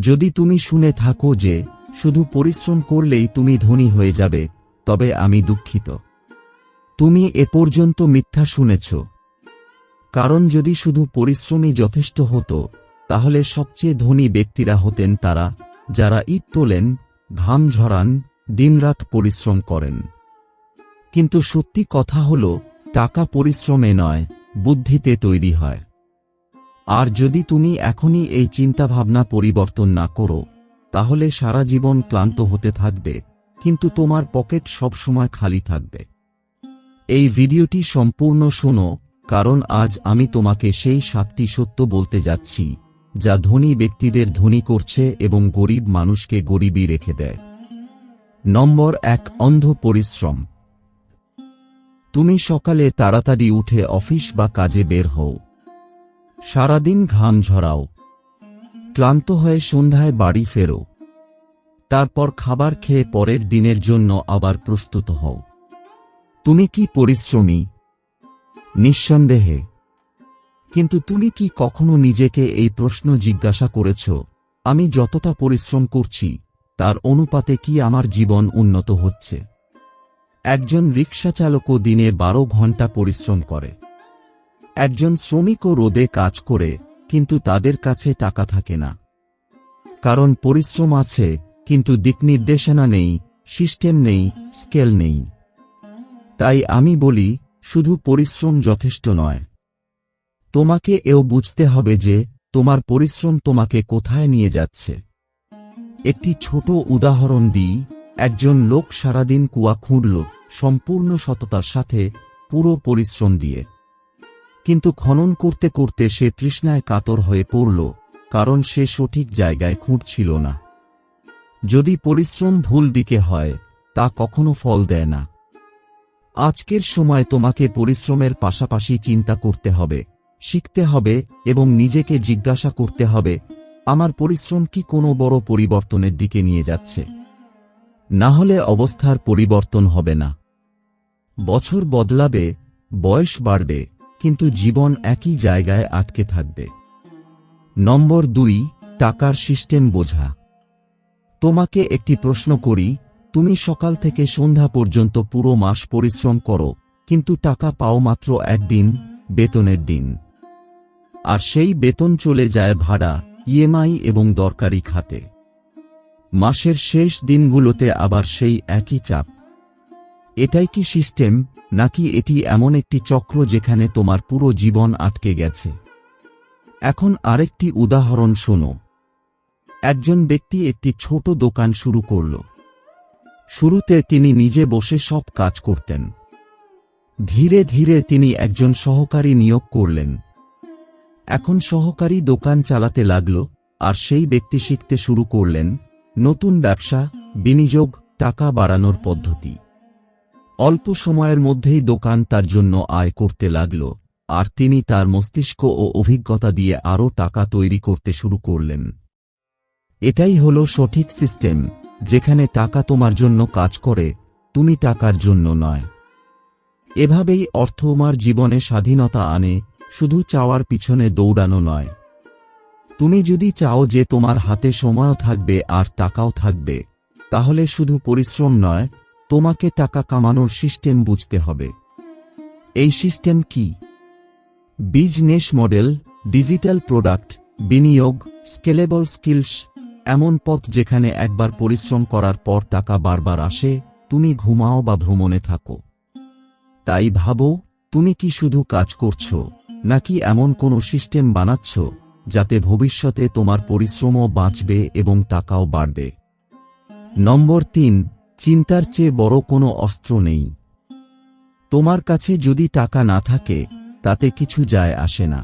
যদি তুমি শুনে থাকো যে, শুধু পরিশ্রম করলেই তুমি ধনী হয়ে যাবে, তবে আমি দুঃখিত। তুমি এ পর্যন্ত মিথ্যা শুনেছ। কারণ যদি শুধু পরিশ্রমই যথেষ্ট হতো, তাহলে সবচেয়ে ধনী ব্যক্তিরা হতেন তারা, যারা ঈদ তোলেন, ঘাম ঝরান, দিনরাত পরিশ্রম করেন। কিন্তু সত্যি কথা হল, টাকা পরিশ্রমে নয়, বুদ্ধিতে তৈরি হয়। আর যদি তুমি এখনই এই চিন্তাভাবনা পরিবর্তন না করো, তাহলে সারা জীবন ক্লান্ত হতে থাকবে, কিন্তু তোমার পকেট সবসময় খালি থাকবে। এই ভিডিওটি সম্পূর্ণ শোনো, কারণ আজ আমি তোমাকে সেই সাতটি সত্য বলতে যাচ্ছি, যা ধনী ব্যক্তিদের ধনী করছে এবং গরিব মানুষকে গরিবই রেখে দেয়। নম্বর এক, অন্ধ পরিশ্রম। তুমি সকালে তাড়াতাড়ি উঠে অফিস বা কাজে বের হও। সারাদিন ঘাম ঝরাও। ক্লান্ত হয়ে সন্ধ্যায় বাড়ি ফেরো। তারপর খাবার খেয়ে পরের দিনের জন্য আবার প্রস্তুত হও। তুমি কি পরিশ্রমী? নিঃসন্দেহে। কিন্তু তুমি কি কখনো নিজেকে এই প্রশ্ন জিজ্ঞাসা করেছ, আমি যতটা পরিশ্রম করছি, তার অনুপাতে কি আমার জীবন উন্নত হচ্ছে? একজন রিক্সা চালকও দিনে বারো ঘণ্টা পরিশ্রম করে। একজন শ্রমিকও রোদে কাজ করে, কিন্তু তাদের কাছে টাকা থাকে না। কারণ পরিশ্রম আছে, কিন্তু দিকনির্দেশনা নেই, সিস্টেম নেই, স্কেল নেই। তাই আমি বলি, শুধু পরিশ্রম যথেষ্ট নয়। তোমাকে এও বুঝতে হবে যে, তোমার পরিশ্রম তোমাকে কোথায় নিয়ে যাচ্ছে। একটি ছোট উদাহরণ দিই, একজন লোক সারাদিন কুয়া খুঁড়ল সম্পূর্ণ সততার সাথে পুরো পরিশ্রম দিয়ে। কিন্তু খনন করতে করতে সে তৃষ্ণায় কাতর হয়ে পড়ল, কারণ সে সঠিক জায়গায় খুঁড়ছিল না। যদি পরিশ্রম ভুল দিকে হয়, তা কখনো ফল দেয় না। আজকের সময় তোমাকে পরিশ্রমের পাশাপাশি চিন্তা করতে হবে, শিখতে হবে এবং নিজেকে জিজ্ঞাসা করতে হবে, আমার পরিশ্রম কি কোনো বড় পরিবর্তনের দিকে নিয়ে যাচ্ছে? না হলে অবস্থার পরিবর্তন হবে না। বছর বদলাবে, বয়স বাড়বে কিন্তু জীবন একই জায়গায় আটকে থাকবে। নম্বর দুই, টাকার সিস্টেম বোঝা। তোমাকে একটি প্রশ্ন করি, তুমি সকাল থেকে সন্ধ্যা পর্যন্ত পুরো মাস পরিশ্রম করো, কিন্তু টাকা পাও মাত্র একদিন, বেতনের দিন। আর সেই বেতন চলে যায় ভাড়া, ইএমআই এবং দরকারি খাতে। মাসের শেষ দিনগুলোতে আবার সেই একই চাপ। এটাই কি সিস্টেম? নাকি এটি এমন একটি চক্র যেখানে তোমার পুরো জীবন আটকে গেছে? এখন আরেকটি উদাহরণ শোনো। একজন ব্যক্তি একটি ছোট দোকান শুরু করল। শুরুতে তিনি নিজে বসে সব কাজ করতেন। ধীরে ধীরে তিনি একজন সহকারী নিয়োগ করলেন। এখন সহকারী দোকান চালাতে লাগল, আর সেই ব্যক্তি শিখতে শুরু করলেন, নতুন ব্যবসা, বিনিয়োগ, টাকা বাড়ানোর পদ্ধতি। অল্প সময়ের মধ্যেই দোকান তার জন্য আয় করতে লাগল, আর তিনি তার মস্তিষ্ক ও অভিজ্ঞতা দিয়ে আরও টাকা তৈরি করতে শুরু করলেন। এটাই হল সঠিক সিস্টেম, যেখানে টাকা তোমার জন্য কাজ করে, তুমি টাকার জন্য নয়। এভাবেই অর্থ তোমার জীবনে স্বাধীনতা আনে, শুধু চাওয়ার পিছনে দৌড়ানো নয়। তুমি যদি চাও যে তোমার হাতে সময়ও থাকবে আর টাকাও থাকবে, তাহলে শুধু পরিশ্রম নয় তোমাকে টাকা কামানোর সিস্টেম বুঝতে হবে। এই সিস্টেম কি? বিজনেস মডেল, ডিজিটাল প্রোডাক্ট, বিনিয়োগ, স্কেলেবল স্কিলস, এমন পথ যেখানে একবার পরিশ্রম করার পর টাকা বারবার আসে, তুমি ঘুমাও বা ভ্রমণে থাকো। তাই ভাবো, তুমি কি শুধু কাজ করছ, নাকি এমন কোনো সিস্টেম বানাচ্ছ, যাতে ভবিষ্যতে তোমার পরিশ্রমও বাঁচবে এবং টাকাও বাড়বে? নম্বর তিন চিন্তার চেয়ে বড় কোনো অস্ত্র নেই। তোমার কাছে যদি টাকা না থাকে, তাতে কিছু যায় আসে না।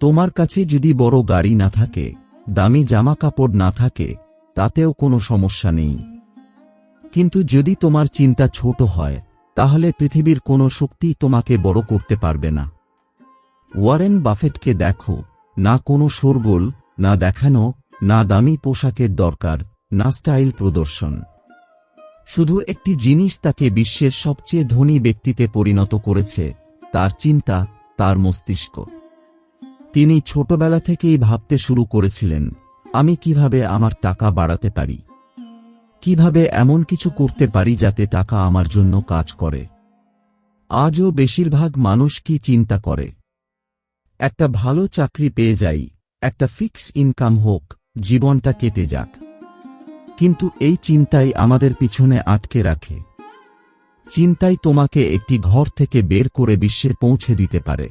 তোমার কাছে যদি বড় গাড়ি না থাকে, দামি জামা কাপড় না থাকে, তাতেও কোনো সমস্যা নেই। কিন্তু যদি তোমার চিন্তা ছোট হয়, তাহলে পৃথিবীর কোনো শক্তি তোমাকে বড় করতে পারবে না। ওয়ারেন বাফেটকে দেখো, না কোনো শোরগোল, না দেখানো, না দামি পোশাকের দরকার, না স্টাইল প্রদর্শন। শুধু একটি জিনিস তাকে বিশ্বের সবচেয়ে ধনী ব্যক্তিতে পরিণত করেছে, তার চিন্তা, তার মস্তিষ্ক। তিনি ছোটবেলা থেকেই ভাবতে শুরু করেছিলেন, আমি কীভাবে আমার টাকা বাড়াতে পারি? কীভাবে এমন কিছু করতে পারি যাতে টাকা আমার জন্য কাজ করে? আজও বেশিরভাগ মানুষ কি চিন্তা করে? একটা ভালো চাকরি পেয়ে যাই, একটা ফিক্স ইনকাম হোক, জীবনটা কেটে যাক। কিন্তু এই চিন্তাই আমাদের পিছনে আটকে রাখে। চিন্তাই তোমাকে একটি ঘর থেকে বের করে বিশ্বে পৌঁছে দিতে পারে।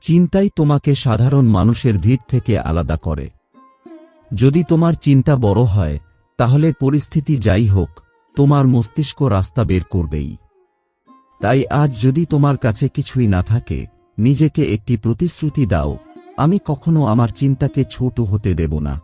চিন্তাই তোমাকে সাধারণ মানুষের ভিড় থেকে আলাদা করে। যদি তোমার চিন্তা বড় হয়, তাহলে পরিস্থিতি যাই হোক, তোমার মস্তিষ্ক রাস্তা বের করবেই। তাই আজ যদি তোমার কাছে কিছুই না থাকে, নিজেকে একটি প্রতিশ্রুতি দাও, আমি কখনো আমার চিন্তাকে ছোট হতে দেব না।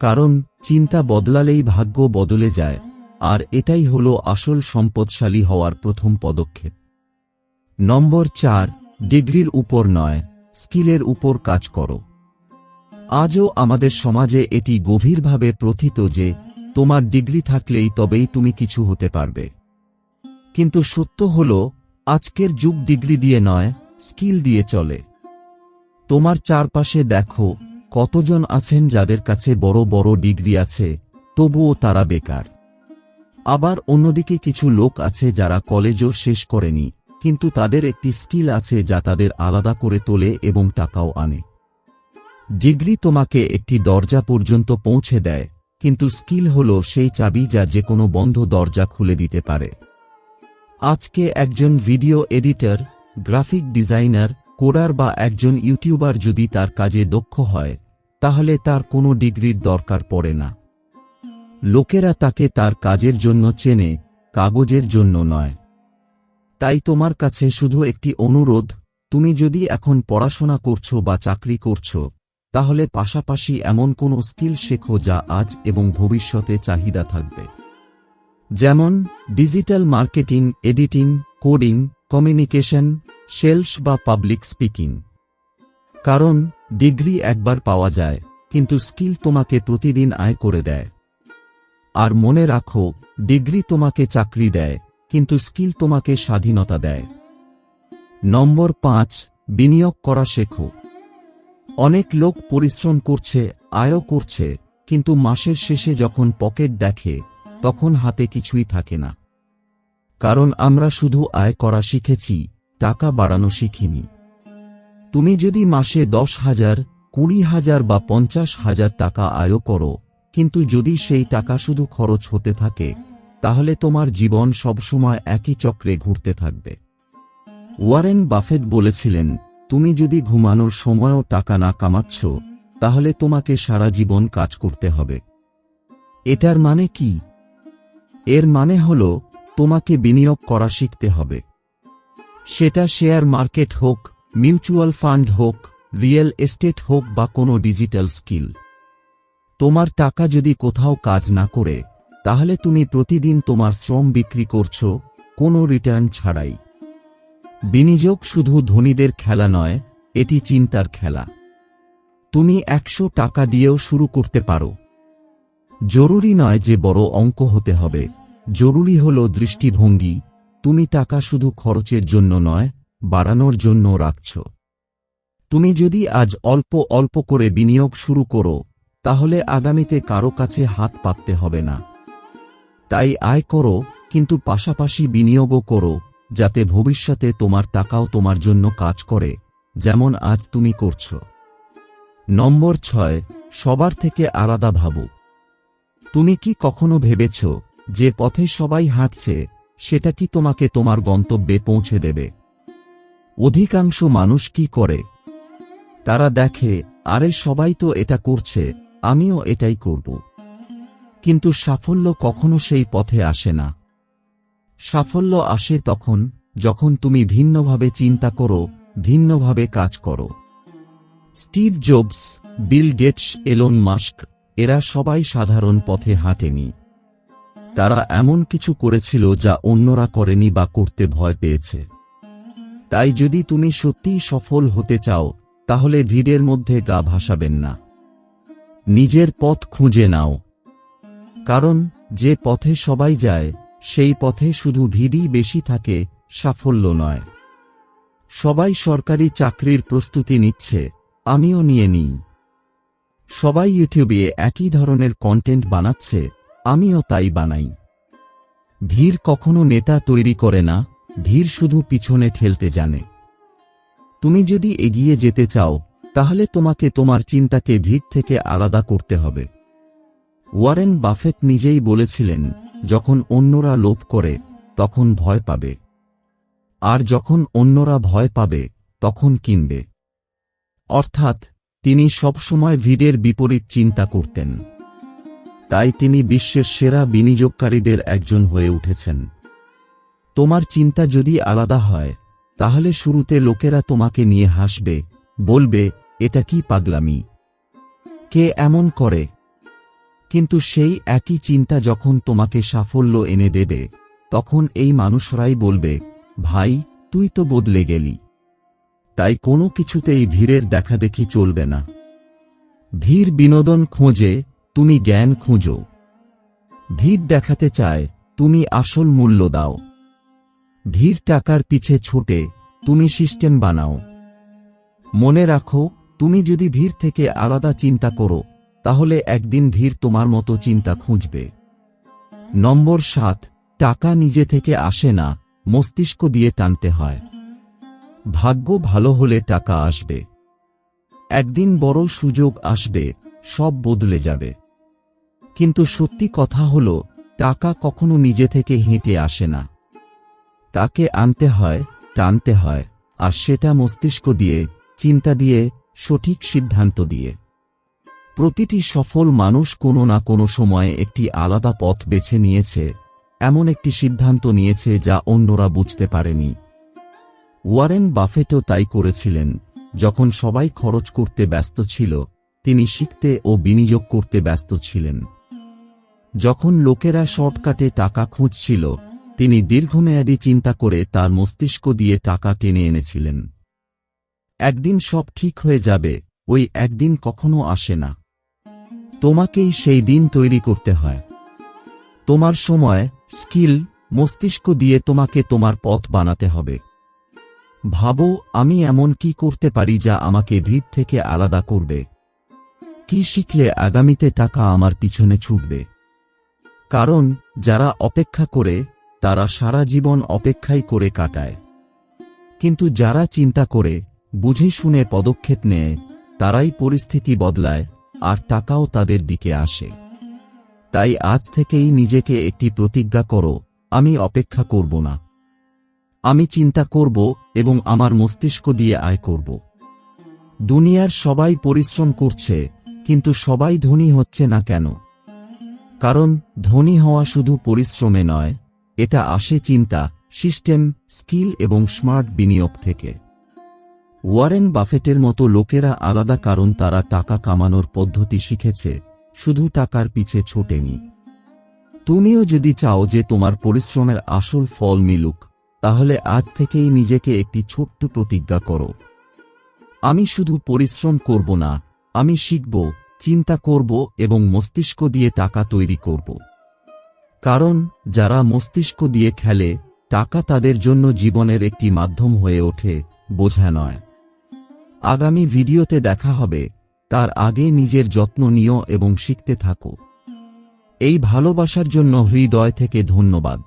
কারণ চিন্তা বদলালেই ভাগ্য বদলে যায়, আর এটাই হল আসল সম্পদশালী হওয়ার প্রথম পদক্ষেপ। নম্বর চার, ডিগ্রির উপর নয়, স্কিলের উপর কাজ করো। আজও আমাদের সমাজে এটি গভীরভাবে প্রথিত যে, তোমার ডিগ্রি থাকলেই তবেই তুমি কিছু হতে পারবে। কিন্তু সত্য হল, আজকের যুগ ডিগ্রি দিয়ে নয়, স্কিল দিয়ে চলে। তোমার চারপাশে দেখো কতজন আছেন যাদের কাছে বড় বড় ডিগ্রি আছে, তবুও তারা বেকার। আবার অন্যদিকে কিছু লোক আছে যারা কলেজও শেষ করেনি, কিন্তু তাদের একটি স্কিল আছে যা তাদের আলাদা করে তোলে এবং টাকাও আনে। ডিগ্রি তোমাকে একটি দরজা পর্যন্ত পৌঁছে দেয়, কিন্তু স্কিল হল সেই চাবি যা যে কোনো বন্ধ দরজা খুলে দিতে পারে। আজকে একজন video editor, graphic designer coder বা একজন ইউটিউবার যদি তার কাজে দক্ষ হয়, তাহলে তার কোনো ডিগ্রির দরকার পড়ে না। লোকেরা তাকে তার কাজের জন্য চেনে, কাগজের জন্য নয়। তাই তোমার কাছে শুধু একটি অনুরোধ, তুমি যদি এখন পড়াশোনা করছ বা চাকরি করছ, তাহলে পাশাপাশি এমন কোনো স্কিল শেখো যা আজ এবং ভবিষ্যতে চাহিদা থাকবে। যেমন, digital marketing, editing, coding, communication sales বা পাবলিক স্পিকিং। কারণ, ডিগ্রি একবার পাওয়া যায়, কিন্তু স্কিল তোমাকে প্রতিদিন আয় করে দেয়। আর মনে রাখো, ডিগ্রি তোমাকে চাকরি দেয়, কিন্তু স্কিল তোমাকে স্বাধীনতা দেয়। নম্বর পাঁচ, বিনিয়োগ করা শেখো। অনেক লোক পরিশ্রম করছে, আয়ও করছে, কিন্তু মাসের শেষে যখন পকেট দেখে, তখন হাতে কিছুই থাকে না। কারণ আমরা শুধু আয় করা শিখেছি টাকা বাড়ানো শিখিনি। তুমি যদি মাসে দশ হাজার, কুড়ি হাজার বা পঞ্চাশ হাজার টাকা আয়ও করো, কিন্তু যদি সেই টাকা শুধু খরচ হতে থাকে, তাহলে তোমার জীবন সবসময় একই চক্রে ঘুরতে থাকবে। ওয়ারেন বাফেট বলেছিলেন, তুমি যদি ঘুমানোর সময়ও টাকা না কামাচ্ছ, তাহলে তোমাকে সারা জীবন কাজ করতে হবে। এটার মানে কি? এর মানে হল, তোমাকে বিনিয়োগ করা শিখতে হবে। সেটা শেয়ার মার্কেট হোক, মিউচুয়াল ফান্ড হোক, রিয়েল এস্টেট হোক বা কোনো ডিজিটাল স্কিল। তোমার টাকা যদি কোথাও কাজ না করে, তাহলে তুমি প্রতিদিন তোমার শ্রম বিক্রি করছ, কোনো রিটার্ন ছাড়াই। বিনিয়োগ শুধু ধনীদের খেলা নয়, এটি চিন্তার খেলা। তুমি একশো টাকা দিয়েও শুরু করতে পারো। জরুরি নয় যে বড় অঙ্ক হতে হবে, জরুরি হল দৃষ্টিভঙ্গি তুমি টাকা শুধু খরচের জন্য নয়, বাড়ানোর জন্য রাখছ। তুমি যদি আজ অল্প অল্প করে বিনিয়োগ শুরু করো, তাহলে আগামীতে কারও কাছে হাত পাততে হবে না। তাই আয় করো, কিন্তু পাশাপাশি বিনিয়োগও করো, যাতে ভবিষ্যতে তোমার টাকাও তোমার জন্য কাজ করে, যেমন আজ তুমি করছ। নম্বর ছয়, সবার থেকে আলাদা ভাবো। তুমি কি কখনো ভেবেছ যে পথে সবাই হাঁটছে সেটা কি তোমাকে তোমার গন্তব্যে পৌঁছে দেবে? অধিকাংশ মানুষ কি করে? তারা দেখে, আরে সবাই তো এটা করছে, আমিও এটাই করব। কিন্তু সাফল্য কখনো সেই পথে আসে না। সাফল্য আসে তখন, যখন তুমি ভিন্নভাবে চিন্তা করো, ভিন্নভাবে কাজ করো। Steve Jobs, Bill Gates, Elon Musk, এরা সবাই সাধারণ পথে হাঁটেনি। তারা এমন কিছু করেছিল যা অন্যরা করেনি বা করতে ভয় পেয়েছে। তাই যদি তুমি সত্যিই সফল হতে চাও, তাহলে ভিড়ের মধ্যে গা ভাসাবেন না। নিজের পথ খুঁজে নাও। কারণ যে পথে সবাই যায়, সেই পথে শুধু ভিড়ই বেশি থাকে, সাফল্য নয়। সবাই সরকারি চাকরির প্রস্তুতি নিচ্ছে, আমিও নিয়ে নিই। সবাই ইউটিউবে একই ধরনের কন্টেন্ট বানাচ্ছে আমিও তাই বানাই। ভিড় কখনো নেতা তৈরি করে না, ভিড় শুধু পিছনে ঠেলতে জানে। তুমি যদি এগিয়ে যেতে চাও, তাহলে তোমাকে তোমার চিন্তাকে ভিড় থেকে আলাদা করতে হবে। ওয়ারেন বাফেট নিজেই বলেছিলেন, যখন অন্যরা লোভ করে, তখন ভয় পাবে। আর যখন অন্যরা ভয় পাবে, তখন কিনবে। অর্থাৎ, তিনি সবসময় ভিড়ের বিপরীত চিন্তা করতেন। তাই তিনি বিশ্বের সেরা বিনিয়োগকারীদের একজন হয়ে উঠেছেন। তোমার চিন্তা যদি আলাদা হয়, তাহলে শুরুতে লোকেরা তোমাকে নিয়ে হাসবে, বলবে, এটা কি পাগলামি? কে এমন করে? কিন্তু সেই একই চিন্তা যখন তোমাকে সাফল্য এনে দেবে, তখন এই মানুষরাই বলবে, ভাই, তুই তো বদলে গেলি। তাই কোনো কিছুতেই ভিড়ের দেখাদেখি চলবে না। ভিড় বিনোদন খোঁজে তুমি জ্ঞান খুঁজো। ভিড় দেখাতে চায়, তুমি আসল মূল্য দাও। ভিড় টাকার পিছে ছুটে, তুমি সিস্টেম বানাও। মনে রাখো, তুমি যদি ভিড় থেকে আলাদা চিন্তা করো, তাহলে একদিন ভিড় তোমার মতো চিন্তা খুঁজবে। নম্বর সাত, টাকা নিজে থেকে আসে না, মস্তিষ্ক দিয়ে টানতে হয়। ভাগ্য ভালো হলে টাকা আসবে। একদিন বড় সুযোগ আসবে, সব বদলে যাবে। কিন্তু সত্যি কথা হল টাকা কখনো নিজে থেকে হেঁটে আসে না। তাকে আনতে হয়, টানতে হয়, আর সেটা মস্তিষ্ক দিয়ে, চিন্তা দিয়ে, সঠিক সিদ্ধান্ত দিয়ে। প্রতিটি সফল মানুষ কোনো না কোনো সময়ে একটি আলাদা পথ বেছে নিয়েছে, এমন একটি সিদ্ধান্ত নিয়েছে যা অন্যরা বুঝতে পারেনি। ওয়ারেন বাফেটও তাই করেছিলেন, যখন সবাই খরচ করতে ব্যস্ত ছিল, তিনি শিখতে ও বিনিয়োগ করতে ব্যস্ত ছিলেন। যখন লোকেরা শর্টকাটে টাকা খুঁজছিল, তিনি দীর্ঘমেয়াদী চিন্তা করে তার মস্তিষ্ক দিয়ে টাকা টেনে এনেছিলেন। একদিন সব ঠিক হয়ে যাবে, ওই একদিন কখনো আসে না। তোমাকেই সেই দিন তৈরি করতে হয়। তোমার সময়, স্কিল, মস্তিষ্ক দিয়ে তোমাকে তোমার পথ বানাতে হবে। ভাবো, আমি এমন কি করতে পারি যা আমাকে ভিড় থেকে আলাদা করবে? কি শিখলে আগামীতে টাকা আমার পিছনে ছুটবে? কারণ, যারা অপেক্ষা করে, তারা সারা জীবন অপেক্ষাই করে কাটায়। কিন্তু যারা চিন্তা করে, বুঝে শুনে পদক্ষেপ নেয়, তারাই পরিস্থিতি বদলায়, আর টাকাও তাদের দিকে আসে। তাই আজ থেকেই নিজেকে একটি প্রতিজ্ঞা করো, আমি অপেক্ষা করব না। আমি চিন্তা করব এবং আমার মস্তিষ্ক দিয়ে আয় করব। দুনিয়ার সবাই পরিশ্রম করছে, কিন্তু সবাই ধনী হচ্ছে না কেন? কারণ ধনী হওয়া শুধু পরিশ্রমে নয়, এটা আসে চিন্তা, সিস্টেম, স্কিল এবং স্মার্ট বিনিয়োগ থেকে। ওয়ারেন বাফেটের মতো লোকেরা আলাদা কারণ তারা টাকা কামানোর পদ্ধতি শিখেছে, শুধু টাকার পিছে ছোটেনি। তুমিও যদি চাও যে তোমার পরিশ্রমের আসল ফল মিলুক, তাহলে আজ থেকেই নিজেকে একটি ছোট্ট প্রতিজ্ঞা করো। আমি শুধু পরিশ্রম করব না, আমি শিখব চিন্তা করব এবং মস্তিষ্ক দিয়ে টাকা তৈরি করব। কারণ, যারা মস্তিষ্ক দিয়ে খেলে, টাকা তাদের জন্য জীবনের একটি মাধ্যম হয়ে ওঠে, বোঝা নয়। আগামী ভিডিওতে দেখা হবে, তার আগে নিজের যত্ন নিও এবং শিখতে থাকো। এই ভালোবাসার জন্য হৃদয় থেকে ধন্যবাদ।